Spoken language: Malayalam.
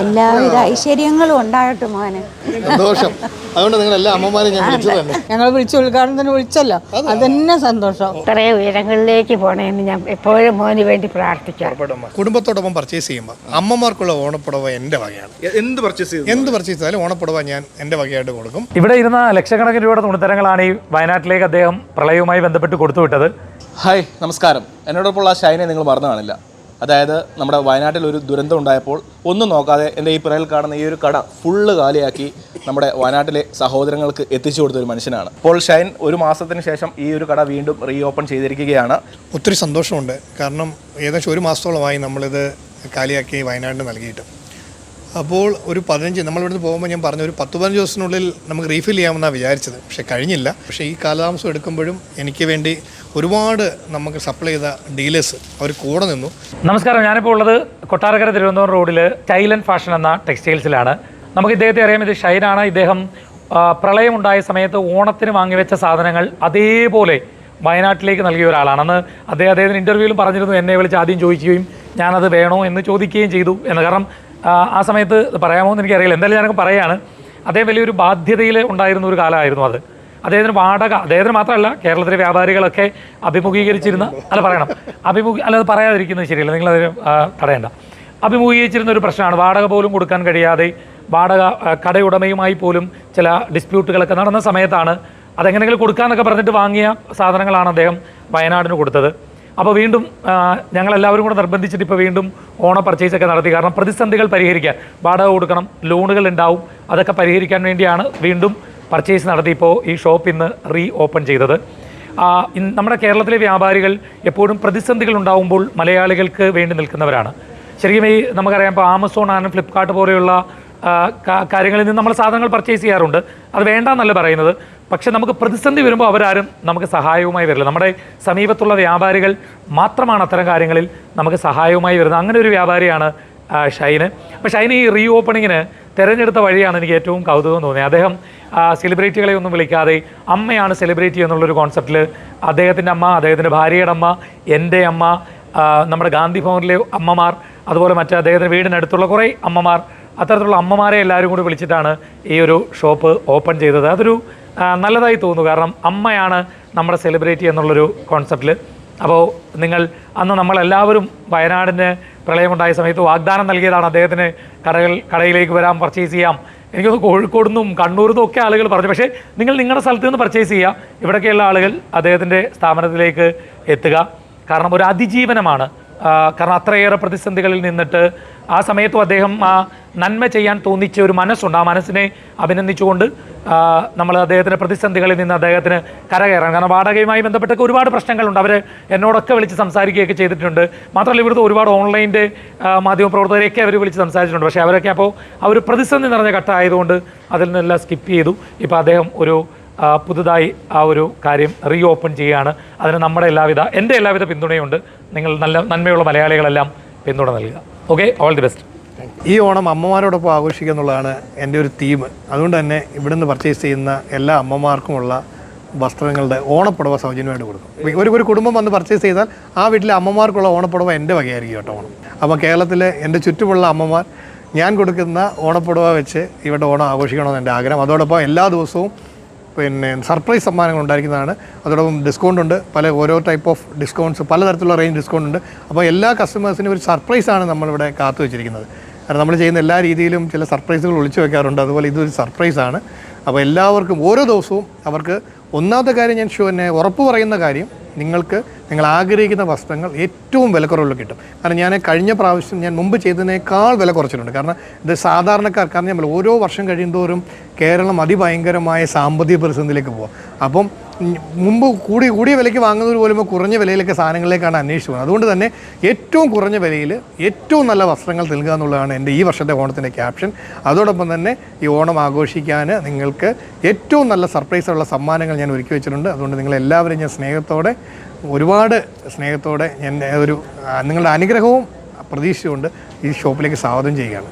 എല്ലാവിധ ഐശ്വര്യങ്ങളും ഉണ്ടാകട്ടെ മോനെ. സന്തോഷം. അതുകൊണ്ട് നിങ്ങൾ എല്ലാ അമ്മമാരെയും ഞാൻ തന്നെ. ഞങ്ങൾ വിളിച്ച് ഉദ്ഘാടനത്തിന് വിളിച്ചല്ലോ. അതന്നെ സന്തോഷം. ഇത്രേ ഉയരങ്ങളിലേക്ക് പോണേന്ന് ഞാൻ എപ്പോഴും മോന് വേണ്ടി പ്രാർത്ഥിക്കാം. കുടുംബത്തോടൊപ്പം പർച്ചേസ് ചെയ്യുമ്പോൾ അമ്മമാർക്കുള്ള ഓണപ്പുടവ എന്റെ വകയാണ്. എന്ത് പർച്ചേസ് ചെയ്തു? എന്ത് പർച്ചേസ് ചെയ്താലും ഓണപ്പുടവ ഞാൻ എന്റെ വകയായിട്ട് കൊടുക്കും. ഇവിടെ ഇരുന്ന ലക്ഷക്കണക്കിന് രൂപയുടെ തുണിത്തരങ്ങളാണ് ഈ വയനാട്ടിലേക്ക് അദ്ദേഹം പ്രളയവുമായി ബന്ധപ്പെട്ട് കൊടുത്തു വിട്ടത് ഹായ് നമസ്കാരം. എന്നോടൊപ്പമുള്ള ഷൈനെ നിങ്ങൾ മറന്നു കാണില്ല. അതായത് നമ്മുടെ വയനാട്ടിൽ ഒരു ദുരന്തം ഉണ്ടായപ്പോൾ ഒന്നും നോക്കാതെ എന്റെ ഈ പിറകിൽ കാണുന്ന ഈ ഒരു കട ഫുള്ള് കാലിയാക്കി നമ്മുടെ വയനാട്ടിലെ സഹോദരങ്ങൾക്ക് എത്തിച്ചു കൊടുത്ത ഒരു മനുഷ്യനാണ്. ഇപ്പോൾ ഷൈൻ ഒരു മാസത്തിന് ശേഷം ഈ ഒരു കട വീണ്ടും റീ ഓപ്പൺ ചെയ്തിരിക്കുകയാണ്. ഒത്തിരി സന്തോഷമുണ്ട്. കാരണം ഏകദേശം ഒരു മാസത്തോളമായി നമ്മളിത് കാലിയാക്കി വയനാടിന് നൽകിയിട്ട്. അപ്പോൾ ഒരു പതിനഞ്ച് നമ്മളിവിടുന്ന് പോകുമ്പോൾ ഞാൻ പറഞ്ഞു ഒരു പത്ത് പതിനഞ്ച് ദിവസത്തിനുള്ളിൽ നമുക്ക് റീഫിൽ ചെയ്യാമെന്നാണ് വിചാരിച്ചത്. പക്ഷേ കഴിഞ്ഞില്ല. പക്ഷേ ഈ കാലതാമസം എടുക്കുമ്പോഴും എനിക്ക് വേണ്ടി ഒരുപാട് നമുക്ക് സപ്ലൈ ചെയ്ത ഡീലേഴ്സ് അവർ കൂടെ നിന്നു. നമസ്കാരം. ഞാനിപ്പോൾ ഉള്ളത് കൊട്ടാരക്കര തിരുവനന്തപുരം റോഡിൽ ടൈലൻ ഫാഷൻ എന്ന ടെക്സ്റ്റൈൽസിലാണ്. നമുക്ക് ഇദ്ദേഹത്തെ അറിയാം ഇത് ഷൈനാണ്. ഇദ്ദേഹം പ്രളയമുണ്ടായ സമയത്ത് ഓണത്തിന് വാങ്ങിവെച്ച സാധനങ്ങൾ അതേപോലെ വയനാട്ടിലേക്ക് നൽകിയ ഒരാളാണെന്ന് അദ്ദേഹം അദ്ദേഹത്തിന് ഇന്റർവ്യൂവിലും പറഞ്ഞിരുന്നു. എന്നെ വിളിച്ച് ആദ്യം ചോദിക്കുകയും ഞാനത് വേണോ എന്ന് ചോദിക്കുകയും ചെയ്തു. എന്ന് കാരണം ആ, സമയത്ത് പറയാമോ എന്ന് എനിക്കറിയില്ല. എന്തായാലും ഞാനൊക്കെ പറയുകയാണ് അദ്ദേഹം വലിയൊരു ബാധ്യതയിൽ ഉണ്ടായിരുന്ന ഒരു കാലമായിരുന്നു അത്. അദ്ദേഹത്തിന് വാടക അദ്ദേഹത്തിന് മാത്രമല്ല കേരളത്തിലെ വ്യാപാരികളൊക്കെ അഭിമുഖീകരിച്ചിരുന്ന അല്ല പറയണം. അഭിമുഖ അല്ല അത് പറയാതിരിക്കുന്നത് ശരിയല്ല. നിങ്ങളത് തടയേണ്ട. അഭിമുഖീകരിച്ചിരുന്ന ഒരു പ്രശ്നമാണ്. വാടക പോലും കൊടുക്കാൻ കഴിയാതെ വാടക കടയുടമയുമായി പോലും ചില ഡിസ്പ്യൂട്ടുകളൊക്കെ നടന്ന സമയത്താണ് അതെങ്ങനെയെങ്കിലും കൊടുക്കാമെന്നൊക്കെ പറഞ്ഞിട്ട് വാങ്ങിയ സാധനങ്ങളാണ് അദ്ദേഹം വയനാടിന് കൊടുത്തത്. അപ്പോൾ വീണ്ടും ഞങ്ങളെല്ലാവരും കൂടെ നിർബന്ധിച്ചിട്ട് ഇപ്പോൾ വീണ്ടും ഓണ പർച്ചേസ് ഒക്കെ നടത്തി. കാരണം പ്രതിസന്ധികൾ പരിഹരിക്കാൻ വാടക കൊടുക്കണം ലോണുകൾ ഉണ്ടാവും അതൊക്കെ പരിഹരിക്കാൻ വേണ്ടിയാണ് വീണ്ടും പർച്ചേസ് നടത്തി ഇപ്പോൾ ഈ ഷോപ്പ് ഇന്ന് റീ ഓപ്പൺ ചെയ്തത് നമ്മുടെ കേരളത്തിലെ വ്യാപാരികൾ എപ്പോഴും പ്രതിസന്ധികൾ ഉണ്ടാവുമ്പോൾ മലയാളികൾക്ക് വേണ്ടി നിൽക്കുന്നവരാണ്. ശരിക്കും ഈ നമുക്കറിയാം ഇപ്പോൾ ആമസോൺ ആണ് ഫ്ലിപ്കാർട്ട് പോലെയുള്ള കാര്യങ്ങളിൽ നിന്ന് നമ്മൾ സാധനങ്ങൾ പർച്ചേസ് ചെയ്യാറുണ്ട്. അത് വേണ്ടെന്നല്ല പറയുന്നത്. പക്ഷേ നമുക്ക് പ്രതിസന്ധി വരുമ്പോൾ അവരാരും നമുക്ക് സഹായവുമായി വരില്ല. നമ്മുടെ സമീപത്തുള്ള വ്യാപാരികൾ മാത്രമാണ് അത്തരം കാര്യങ്ങളിൽ നമുക്ക് സഹായവുമായി വരുന്നത്. അങ്ങനെ ഒരു വ്യാപാരിയാണ് ഷൈന്. അപ്പോൾ ഷൈന് ഈ റീ ഓപ്പണിങ്ങിന് തിരഞ്ഞെടുത്ത വഴിയാണ് എനിക്ക് ഏറ്റവും കൗതുകം തോന്നിയത്. അദ്ദേഹം സെലിബ്രിറ്റികളെ ഒന്നും വിളിക്കാതെ അമ്മയാണ് സെലിബ്രിറ്റി എന്നുള്ളൊരു കോൺസെപ്റ്റിൽ അദ്ദേഹത്തിന്റെ അമ്മ അദ്ദേഹത്തിന്റെ ഭാര്യയുടെ അമ്മ എന്റെ അമ്മ നമ്മുടെ ഗാന്ധി ഭവനിലെ അമ്മമാർ അതുപോലെ മറ്റ് അദ്ദേഹത്തിന്റെ വീടിനടുത്തുള്ള കുറേ അമ്മമാർ അത്തരത്തിലുള്ള അമ്മമാരെ എല്ലാവരും കൂടി വിളിച്ചിട്ടാണ് ഈ ഒരു ഷോപ്പ് ഓപ്പൺ ചെയ്തത്. അതൊരു നല്ലതായി തോന്നുന്നു. കാരണം അമ്മയാണ് നമ്മുടെ സെലിബ്രിറ്റി എന്നുള്ളൊരു കോൺസെപ്റ്റിൽ അപ്പോൾ നിങ്ങൾ അന്ന് നമ്മളെല്ലാവരും വയനാടിന് പ്രളയമുണ്ടായ സമയത്ത് വാഗ്ദാനം നൽകിയതാണ് അദ്ദേഹത്തിന് കടകൾ കടയിലേക്ക് വരാം പർച്ചേസ് ചെയ്യാം. എനിക്കൊന്ന് കോഴിക്കോട് നിന്നും കണ്ണൂരിൽ നിന്നും ഒക്കെ ആളുകൾ പറഞ്ഞു. പക്ഷേ നിങ്ങൾ നിങ്ങളുടെ സ്ഥലത്ത് നിന്ന് പർച്ചേസ് ചെയ്യുക. ഇവിടെയൊക്കെയുള്ള ആളുകൾ അദ്ദേഹത്തിന്റെ സ്ഥാപനത്തിലേക്ക് എത്തുക. കാരണം ഒരു അതിജീവനമാണ്. കാരണം അത്രയേറെ പ്രതിസന്ധികളിൽ നിന്നിട്ട് ആ സമയത്തും അദ്ദേഹം ആ നന്മ ചെയ്യാൻ തോന്നിച്ച ഒരു മനസ്സുണ്ട്. ആ മനസ്സിനെ അഭിനന്ദിച്ചുകൊണ്ട് നമ്മൾ അദ്ദേഹത്തിന്റെ പ്രതിസന്ധികളിൽ നിന്ന് അദ്ദേഹത്തിന് കരകയറാൻ. കാരണം വാടകയുമായി ബന്ധപ്പെട്ടൊക്കെ ഒരുപാട് പ്രശ്നങ്ങളുണ്ട്. അവർ എന്നോടൊക്കെ വിളിച്ച് സംസാരിക്കുകയൊക്കെ ചെയ്തിട്ടുണ്ട്. മാത്രമല്ല ഇവിടുത്തെ ഒരുപാട് ഓൺലൈന്റെ മാധ്യമപ്രവർത്തകരെയൊക്കെ അവർ വിളിച്ച് സംസാരിച്ചിട്ടുണ്ട്. പക്ഷേ അവരൊക്കെ അപ്പോൾ ആ ഒരു പ്രതിസന്ധി നിറഞ്ഞ ഘട്ടമായതുകൊണ്ട് അതിൽ നിന്നെല്ലാം സ്കിപ്പ് ചെയ്തു. ഇപ്പോൾ അദ്ദേഹം ഒരു പുതുതായി ആ ഒരു കാര്യം റീ ഓപ്പൺ ചെയ്യുകയാണ്. അതിന് നമ്മുടെ എല്ലാവിധ എന്റെ എല്ലാവിധ പിന്തുണയുണ്ട്. നിങ്ങൾ നല്ല നന്മയുള്ള മലയാളികളെല്ലാം പിന്തുണ നൽകുക. ഓക്കെ? All the best. ഈ ഓണം അമ്മമാരോടൊപ്പം ആഘോഷിക്കുക എന്നുള്ളതാണ് എന്റെ ഒരു തീം അതുകൊണ്ട് തന്നെ ഇവിടുന്ന് പർച്ചേസ് ചെയ്യുന്ന എല്ലാ അമ്മമാർക്കുമുള്ള വസ്ത്രങ്ങളുടെ ഓണപ്പുടവ സൗജന്യമായിട്ട് കൊടുക്കും. ഒരു ഒരു കുടുംബം വന്ന് പർച്ചേസ് ചെയ്താൽ ആ വീട്ടിലെ അമ്മമാർക്കുള്ള ഓണപ്പുടവ എന്റെ വകയായിരിക്കും കേട്ടോ ഓണം. അപ്പോൾ കേരളത്തിലെ എന്റെ ചുറ്റുമുള്ള അമ്മമാർ ഞാൻ കൊടുക്കുന്ന ഓണപ്പുടവ വെച്ച് ഇവിടെ ഓണം ആഘോഷിക്കണമെന്ന് എന്റെ ആഗ്രഹം. അതോടൊപ്പം എല്ലാ ദിവസവും പിന്നെ സർപ്രൈസ് സമ്മാനങ്ങൾ ഉണ്ടായിരിക്കുന്നതാണ്. അതോടൊപ്പം ഡിസ്കൗണ്ട് ഉണ്ട്. പല ഓരോ ടൈപ്പ് ഓഫ് ഡിസ്കൗണ്ട്സ് പലതരത്തിലുള്ള റേഞ്ച് ഡിസ്കൗണ്ട് ഉണ്ട്. അപ്പോൾ എല്ലാ കസ്റ്റമേഴ്സിനും ഒരു സർപ്രൈസാണ് നമ്മളിവിടെ കാത്തു വെച്ചിരിക്കുന്നത്. കാരണം നമ്മൾ ചെയ്യുന്ന എല്ലാ രീതിയിലും ചില സർപ്രൈസുകൾ ഒളിച്ചു വെക്കാറുണ്ട്. അതുപോലെ ഇതൊരു സർപ്രൈസാണ്. അപ്പോൾ എല്ലാവർക്കും ഓരോ ദിവസവും അവർക്ക് ഒന്നാമത്തെ കാര്യം ഞാൻ ഷോ എന്നെ ഉറപ്പ് പറയുന്ന കാര്യം നിങ്ങൾക്ക് നിങ്ങൾ ആഗ്രഹിക്കുന്ന വസ്ത്രങ്ങൾ ഏറ്റവും വിലക്കുറവിൽ കിട്ടും. കാരണം ഞാൻ കഴിഞ്ഞ പ്രാവശ്യം ഞാൻ മുമ്പ് ചെയ്തതിനേക്കാൾ വില കുറച്ചിട്ടുണ്ട്. കാരണം ഇത് സാധാരണക്കാർ കാരണം നമ്മൾ ഓരോ വർഷം കഴിയുമോറും കേരളം അതിഭയങ്കരമായ സാമ്പത്തിക പ്രതിസന്ധിയിലേക്ക് പോകും അപ്പം മുമ്പ് കൂടി കൂടിയ വിലയ്ക്ക് വാങ്ങുന്നവർ പോലും കുറഞ്ഞ വിലയിലൊക്കെ സാധനങ്ങളിലേക്കാണ് അന്വേഷിച്ചു പോകുന്നത് അതുകൊണ്ട് തന്നെ ഏറ്റവും കുറഞ്ഞ വിലയിൽ ഏറ്റവും നല്ല വസ്ത്രങ്ങൾ നൽകുക എന്നുള്ളതാണ് എന്റെ ഈ വർഷത്തെ ഓണത്തിന്റെ ക്യാപ്ഷൻ. അതോടൊപ്പം തന്നെ ഈ ഓണം ആഘോഷിക്കാൻ നിങ്ങൾക്ക് ഏറ്റവും നല്ല സർപ്രൈസുള്ള സമ്മാനങ്ങൾ ഞാൻ ഒരുക്കി വെച്ചിട്ടുണ്ട്. അതുകൊണ്ട് നിങ്ങളെല്ലാവരും ഞാൻ സ്നേഹത്തോടെ ഒരുപാട് സ്നേഹത്തോടെ ഞാൻ ഒരു നിങ്ങളുടെ അനുഗ്രഹവും പ്രതീക്ഷയുണ്ട് ഈ ഷോപ്പിലേക്ക് സ്വാഗതം ചെയ്യുകയാണ്.